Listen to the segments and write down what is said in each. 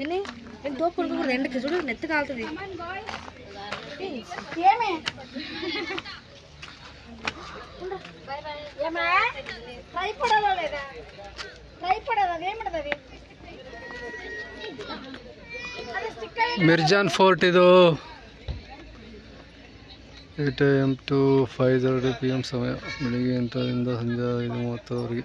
ఎన్ని దోపుడు ఎండకి చూడు నెత్తి కాలుతుంది ఏమే ఏమా ట్రై పడాలా లేదా ట్రై పడాలా ఏమిటది అది అది స్టిక్ అయ్యి ಮಿರ್ಜಾನ್ ಫೋರ್ಟ್ ಇದು eight A M to five thirty P M ಸಮಯ ಬೆಳಿಗ್ಗೆ ಎಂಟರಿಂದ ಸಂಜೆ ಐದು ಮೂವತ್ತರವರೆಗೆ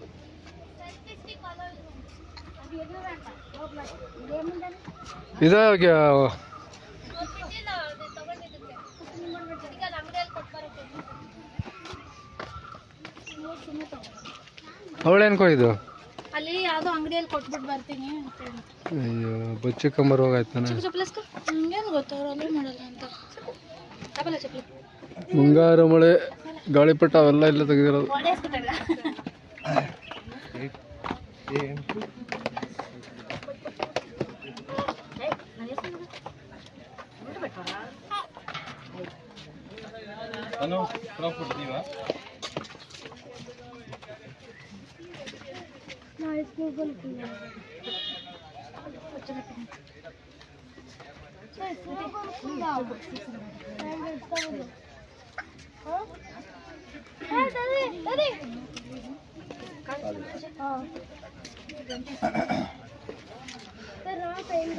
ಇದು ಅವಳೇನ್ ಅವಳೇನ್ಕೋ ಇದು ಅಲ್ಲಿ ಯಾವ್ದೋ ಅಂಗಡಿಯಲ್ಲಿ ಕೊಟ್ಬಿಟ್ಟು ಬರ್ತೀನಿ. ಅಯ್ಯೋ ಬಚ್ಚಿ ಕಂಬರ್ ಹೋಗಾಯ್ತಾನೆ ಹಂಗೇನು ಗೊತ್ತವ್ರು ಅಲ್ಲೇ ಮಾಡಲ್ಲ ಅಂತ ಮುಂಗಾರು ಮಳೆ ಗಾಳಿಪಟ ಅವೆಲ್ಲ ಇಲ್ಲ ತೆಗೆದಿರೋದು Ano, Crawford, di ba? Nice Google ko yun. Nice Google ko yun. Nice Google ko Hey, daddy, daddy! Oh. Pero, tayo,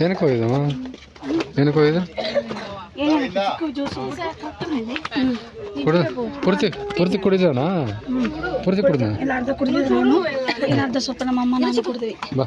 ಏನಕ್ಕೆ ಹೋಗಿದಮ್ಮ ಏನಕ್ಕೆ ಹೋಗಿದ್ದು? ಕುಡ್ದು ಪೂರ್ತಿ ಪೂರ್ತಿ ಕುಡಿದವನಾ ಪೂರ್ತಿ ಕುಡಿದ ಇಲ್ಲ ಅರ್ಧ ಕುಡಿದಿದ್ರು ಅರ್ಧ ಸ್ವಲ್ಪ ನಮ್ಮ ಅಮ್ಮ ಕುಡಿದ್ವಿ ಬಾ.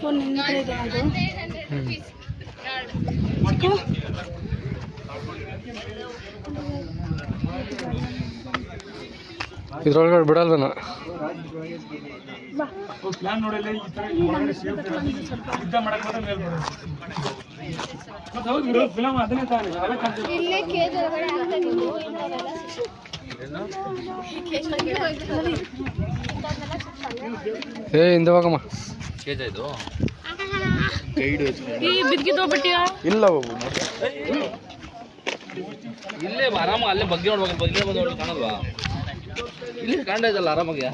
ಫೋನ್ ನಿಮ್ಮ ಹತ್ರ ಇದೆ ಅದು. ಇದ್ರೊಳಗಡೆ ಬಿಡಲ್ವನ ಪ್ಲಾನ್ ನೋಡಿಲ್ಲ ಈ ತರ ಒಳಗಡೆ ಸೇಫ್ ಯುದ್ಧ ಮಾಡಕ್ ಮಾತ್ರ ಮೇಲ್ ಬರೋದು. ಮತ್ತೆ ಹೌದು ಫಿಲಮ್ ಅದನ್ನೇ ತಾನೆ ಅದಕ್ಕೆ ಇಲ್ಲೇ ಕೇಜ್ ಒಳಗಡೆ ಹಾಕ್ತಾಗಿದ್ದು ಏ ಹಿಂದೆ ಹೋಗಮ್ಮ. ಈ ಬಿದ್ಗಿದ್ದು ಹೋಗ್ಬಿಟ್ಟಿಯಾ ಇಲ್ಲ ಬಾಬು ಇಲ್ಲೇ ಆರಾಮ ಅಲ್ಲೇ ಬಗ್ಗೆ ನೋಡ್ಬೇಕು ಬಗ್ಗೆ ಬಂದು ನೋಡಿ ಕಾಣಲ್ವಾ? ಇಲ್ಲಿ ಕಾಣ್ತಾ ಇದಲ್ಲ ಆರಾಮಾಗಿ.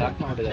ಡಾಕ್ ಮಾಡಿದೆ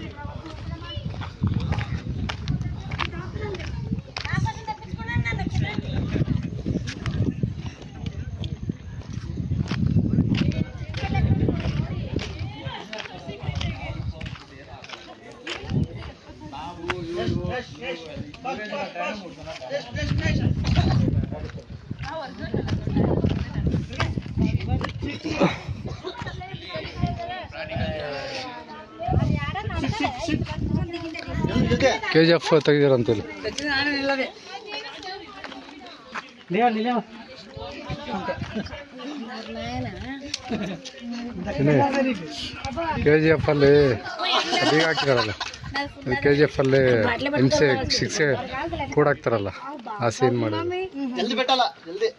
ಕೆ ಜಿ ಎಫ್ ತೆಗ್ದಿರಂತಲ್ಲಿ ಕೆ ಜಿ ಎಫ್ ಅಲ್ಲಿ ಈಗ ಹಾಕ್ತಾರಲ್ಲ ಕೆ ಜಿ ಎಫ್ ಅಲ್ಲಿ ಹಿಂಸೆ ಶಿಕ್ಷೆ ಕೂಡಾಕ್ತಾರಲ್ಲ ಆ ಸೀನ್ ಮಾಡಿ ಜಲ್ದಿ.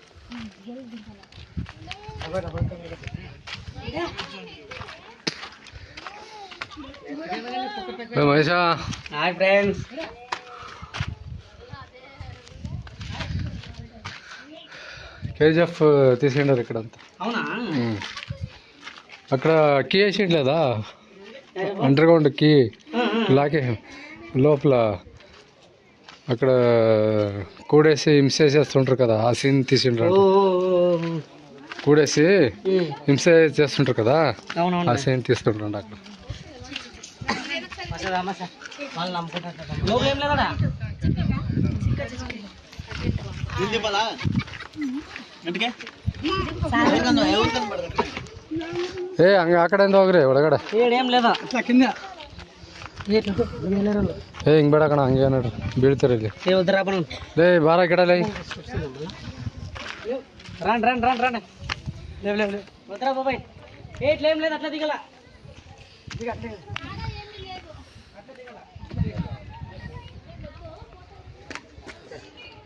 మహేష హాయ్ ఫ్రెండ్స్ కేజీఎఫ్ తీసిండారు ఇక్కడ అంతా అవునా. అక్కడ కీ వేసిండు లేదా అండర్ గ్రౌండ్ కీ లాకే లోపల అక్కడ కూడేసి హింస చేస్తుంటారు కదా ఆ సీన్ తీసిండ్రు. కూడేసి హింస చేస్తుంటారు కదా ఆ సీన్ తీస్తుండ్రు అక్కడ. ಏ ಹಂಗ ಆ ಕಡೆಯಿಂದ ಹೋಗ್ರಿ ಒಳಗಡೆ. ಏ ಹಿಂಗ್ ಬೇಡ ಕಣ ಹಂಗೇನ ನೋಡ್ರಿ ಇಲ್ಲಿ. ಏ ಬಾರ ಗಿಡಲೇ ರನ್ ರನ್ ರನ್ ರನ್. ಬಾಬಾಯ್ ಏಟ್ ಲೇವ್ ಲೇವ್ ಅಟ್ಲ ದಿಗಲ್ಲ. ದಿಗ.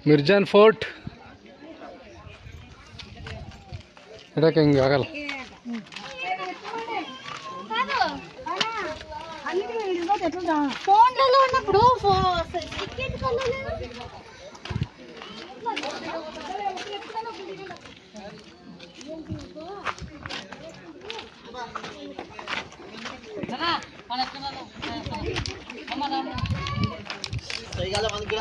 ಮಿರ್ಜಾನ್ ಫೋರ್ಟ್. ಇಡಕ್ಕೆ ಹಿಂಗೆ ಆಗಲ್ಲ. ಕೈಗಾಲ ಬಂದ್ಬಿಡ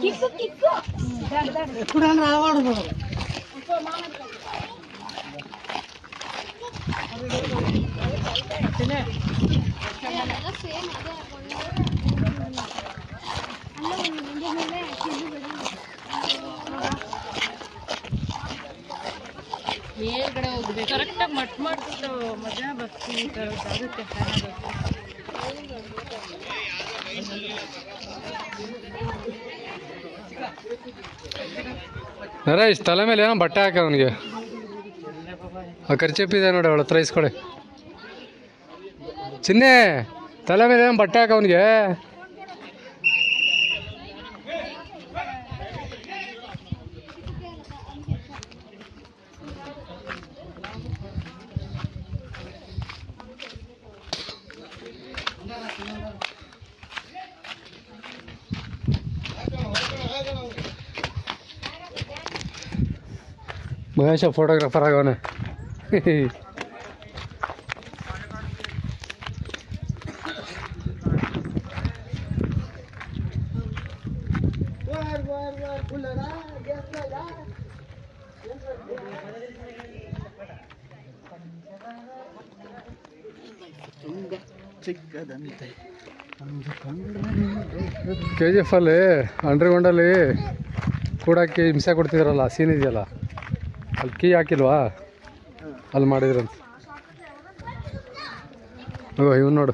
కిక్కు కిక్కు ಮೇಲ್ಗಡೆ ಹೋಗ್ಬೇಕು ಕರೆಕ್ಟಾಗಿ ಮಟ್ ಮಾಡ್ಬಿಟ್ಟು ಮಜಾ ಬರ್ತೀವಿ ಆಗುತ್ತೆ ನರೇಶ್, ತಲೆ ಮೇಲೆ ಏನೋ ಬಟ್ಟೆ ಹಾಕ ಅವನಿಗೆ. ಆ ಖರ್ಚಿಪ್ಪಿದೆ ನೋಡಿ ಅವಳ ಹತ್ರ ಇಸ್ಕೊಳ್ಳಿ ಚಿನ್ನಿ, ತಲೆ ಮೇಲೆ ಏನೋ ಬಟ್ಟೆ ಹಾಕ ಅವನಿಗೆ. ಮಹೇಶ ಫೋಟೋಗ್ರಾಫರ್ ಆಗವನೆ. ಕೆ ಜಿ ಎಫ್ ಅಲ್ಲಿ ಅಂಡರ್ಗ್ರೌಂಡಲ್ಲಿ ಕೂಡಕ್ಕೆ ಹಿಂಸೆ ಕೊಡ್ತಿದ್ರಲ್ಲ ಸೀನ್ ಇದೆಯಲ್ಲ? ಅಲ್ಲಿ ಕೀ ಹಾಕಿಲ್ವಾ? ಅಲ್ಲಿ ಮಾಡಿದ್ರಂತ ಓ ಇವ್ನು ನೋಡು.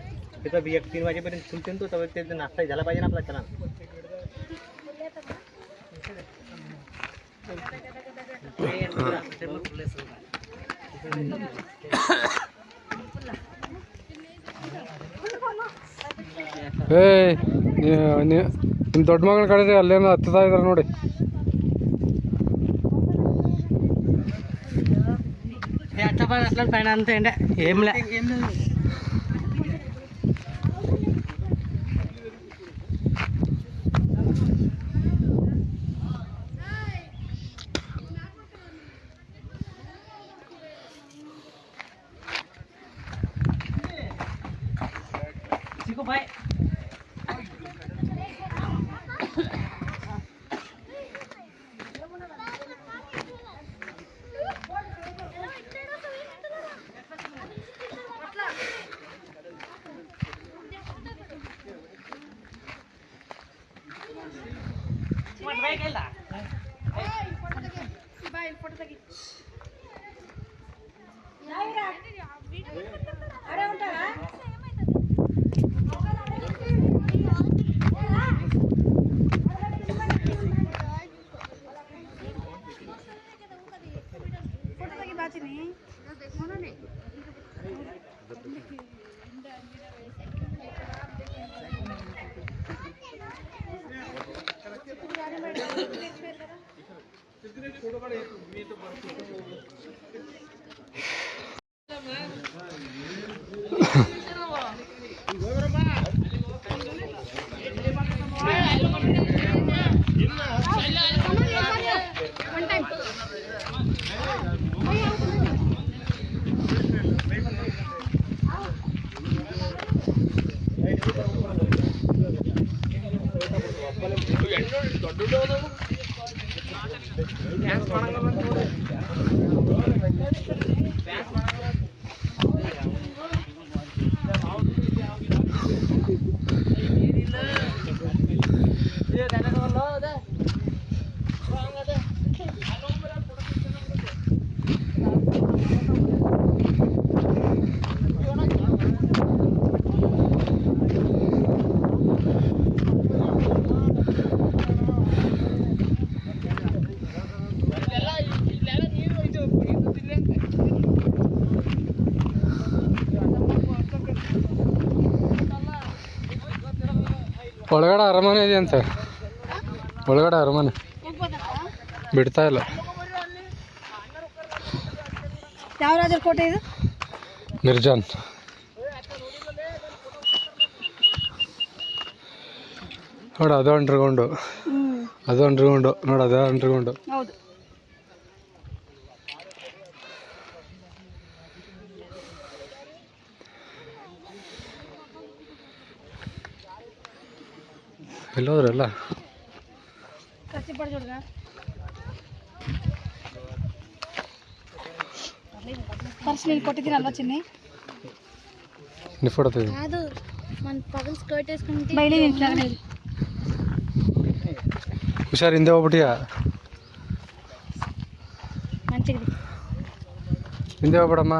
तिथं एक तीन वाजेपर्यंत खुलतील तो तर ते नाश्ता झाला पाहिजे ना आपला चला. ನಿಮ್ಮ ದೊಡ್ಡ ಮಗನ ಕಡೆ ಅಲ್ಲೇನೋ ಹತ್ತುತ್ತಾ ಇದ್ದಾರೆ ನೋಡಿ. ಅಷ್ಟಪ್ಪ ಅಂತ ಏಮ್ಲೇ. どうも。ಒಳಗಡೆ ಅರಮನೆ ಇದೆ ಅಂತ. ಒಳಗಡೆ ಅರಮನೆ. ಬಿಡ್ತಾ ಇಲ್ಲ. ಯಾವ ರಾಜರ ಕೋಟೆ ಇದು? ನಿರ್ಜಾನ್. ನೋಡು ಅದು ಅಂಡರ್ಗ್ರೌಂಡು ಅದು ಅಂಡರ್ಗ್ರೌಂಡು ನೋಡು ಅದು ಅಂಡರ್ಗ್ರೌಂಡು ಹೌದು. వెళ్ళోదురಲ್ಲ ఫస్ట్ నేను కొట్టిదిన వచ్చింది నీ ఫోటో మన హుషారు ఇందే ఒకటి ఇందే ఒకటమ్మా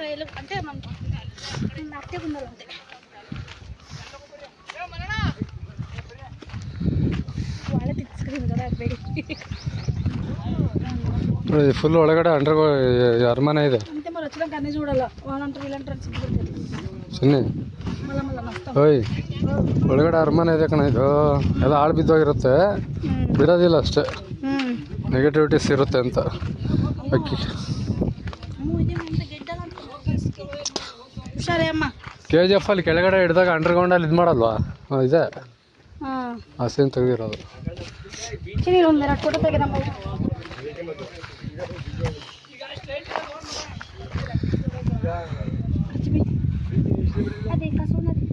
తర్వాత వెళ్ళు అంటే మనం అట్టే ఉండాలి అంతే వాళ్ళే తీసుకురింది కదా ಬೇಡಿ ಫುಲ್ ಒಳಗಡೆ ಅಂಡರ್ ಅರಮನೆ ಇದೆ అంతే మరి వచ్చినాక అన్నీ చూడాలి వాళ్ళంటారు వీళ్ళంటారు సిగ్గుపడతారు. ಸುನ್ನಿ మళ్ళా మళ్ళా నష్టం ಓಯ್ ಒಳಗಡೆ ಅರಮನೆ ಇದೆ ಕಣ ಇದು ಎಲ್ಲ ಹಾಳು ಬಿದ್ದೋಗಿರುತ್ತೆ ಬಿಡೋದಿಲ್ಲ ಅಷ್ಟೇ ನೆಗೆಟಿವಿಟೀಸ್ ಇರುತ್ತೆ ಅಂತ ಅಕ್ಕಿ ಹುಷಾರೇ ಅಮ್ಮ. ಕೆ ಜಿ ಎಫ್ ಅಲ್ಲಿ ಕೆಳಗಡೆ ಹಿಡ್ದಾಗ ಅಂಡರ್ಗ್ರೌಂಡಲ್ಲಿ ಇದು ಮಾಡಲ್ವಾ? ಇದೆ. ಹಾಂ. ಆ ಸೀನ್ ತೆಗೆದಿರೋದು. ಒಂದು ಎರಡು ಫೋಟೋ ತೆಗೆ ನಮ್ಮ ಅದೇ ಕಸು